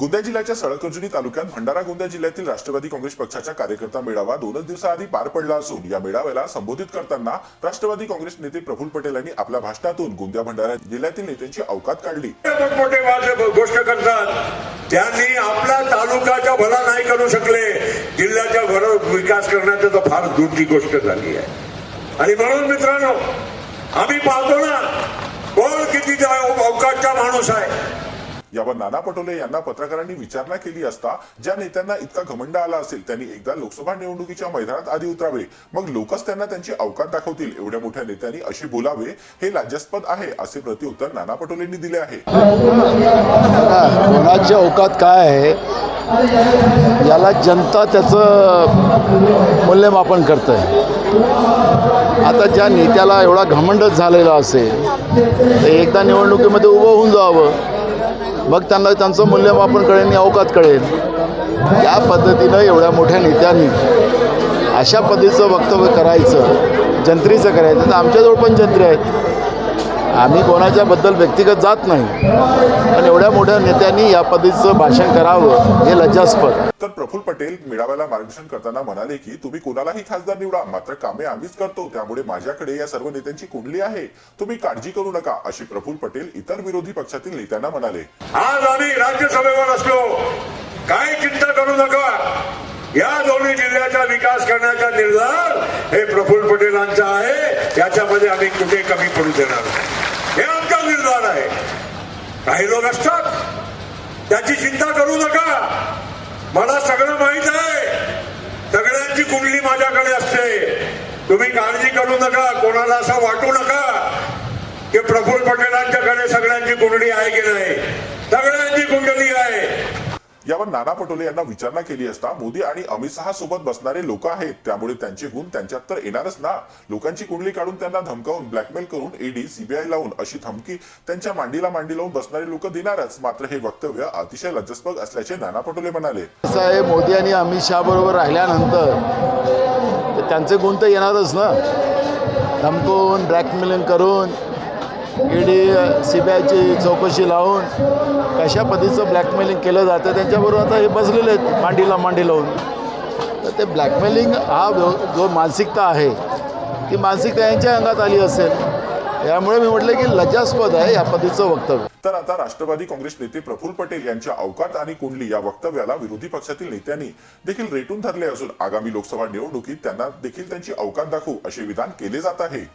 गोंदिया जिल्ह्याच्या सळकजुनी तालुक्यात भंडारा गोंदिया जिल्ह्यातील राष्ट्रवादी काँग्रेस पक्षाच्या कार्यकर्ता मेळावा दोनच दिवसाआधी पार पडला असून या मेळाव्याला संबोधित करताना राष्ट्रवादी काँग्रेस नेते प्रफुल्ल पटेल यांनी आपल्या भाषणातून गोंदिया भंडारा जिल्ह्यातील नेत्यांची अवकात काढली. मोठमोठे गोष्ट करतात. त्यांनी आपला तालुकाचा भला नाही करू शकले जिल्ह्याच्या भर विकास करण्याचं तर फार दूरची गोष्ट झाली आहे. आणि म्हणून मित्रांनो आम्ही पाहतो ना कोण किती अवकाशचा माणूस आहे. यावर नाना पटोले यांना पत्रकारांनी विचारणा केली असता ज्या नेत्यांना इतका घमंड आला असेल त्यांनी एकदा लोकसभा निवडणुकीच्या मैदानात आधी उतरावे. मग लोकच त्यांना त्यांची अवकात दाखवतील. एवढ्या मोठ्या नेत्यांनी अशी बोलावे हे लाजस्पद आहे असे प्रत्युत्तर नाना पटोलेंनी दिले आहे. कोणाची अवकात काय आहे? याला जनता त्याचं मूल्यमापन करत आहे आता ज्या नेत्याला एवढा घमंडच झालेला असेल तर एकदा निवडणुकीमध्ये उभं होऊन जावं. मग त्यांना त्यांचं मूल्यमापन कळेल आणि अवकात कळेल. या पद्धतीनं एवढ्या मोठ्या नेत्यांनी अशा पद्धतीचं वक्तव्य करायचं जंत्रीचं करायचं. तर आमच्याजवळ पण जंत्री आहेत. आम्ही कोणाच्याबद्दल व्यक्तिगत जात नाही पण एवढ्या मोठ्या नेत्यांनी या पद्धतीचं भाषण करावं हे लज्जास्पद. तर प्रफुल्ल पटेल मेळाव्याला मार्गदर्शन करताना म्हणाले की तुम्ही कोणालाही खासदार निवडा मात्र कामे आम्हीच करतो. त्यामुळे माझ्याकडे या सर्व नेत्यांची कुंडली आहे. तुम्ही काळजी करू नका अशी प्रफुल्ल पटेल इतर विरोधी पक्षातील नेत्यांना म्हणाले. आज आम्ही राज्यसभेवर असलो. काय चिंता करू नका. या दोन्ही जिल्ह्याचा विकास करण्याचा निर्धार हे प्रफुल्ल पटेलांचा आहे याच्यामध्ये कुठे कमी पडू देणार हे आमचा निर्धार आहे. काही लोक असतात त्याची चिंता करू नका. मला सगळं माहीत आहे. सगळ्यांची कुंडली माझ्याकडे असते. तुम्ही काळजी करू नका कोणाला असं वाटू नका. की प्रफुल्ल पटेलांच्या सगळ्यांची कुंडली आहे की नाही सगळ्यांची कुंडली आहे यावर नाना पटोले यांना विचारणा केली असता मोदी आणि अमित शहा सोबत बसणारे लोक आहेत. त्यामुळे त्यांचे गुण त्यांच्यात तर येणारच ना. लोकांची कुंडली काढून त्यांना धमकावून ब्लॅकमेल करून ईडी सीबीआय लावून अशी धमकी त्यांच्या मांडीला मांडी लावून बसणारे लोक देणारच. मात्र हे वक्तव्य अतिशय लज्जास्पद असल्याचे नाना पटोले म्हणाले. साहेब आहे मोदी आणि अमित शहा बरोबर राहिल्यानंतर तर त्यांचे गुण तर येणारच ना. धमकून ब्लॅकमेलिंग करून ईडी सी बी आयची चौकशी लावून कशा पद्धतीचं ब्लॅकमेलिंग केलं जातं त्यांच्याबरोबर आता हे बसलेले आहेत मांडीला मांडी लावून. तर ते ब्लॅकमेलिंग हा जो मानसिकता आहे ती मानसिकता यांच्या अंगात आली असेल. त्यामुळे मी म्हटलं की लज्जास्पद आहे या पद्धतीचं वक्तव्य. तर आता राष्ट्रवादी काँग्रेस नेते प्रफुल्ल पटेल यांच्या अवकात आणि कुंडली या वक्तव्याला विरोधी पक्षातील नेत्यांनी देखील रेटून धरले असून आगामी लोकसभा निवडणुकीत त्यांना देखील त्यांची अवकात दाखवू असे विधान केले जात आहे.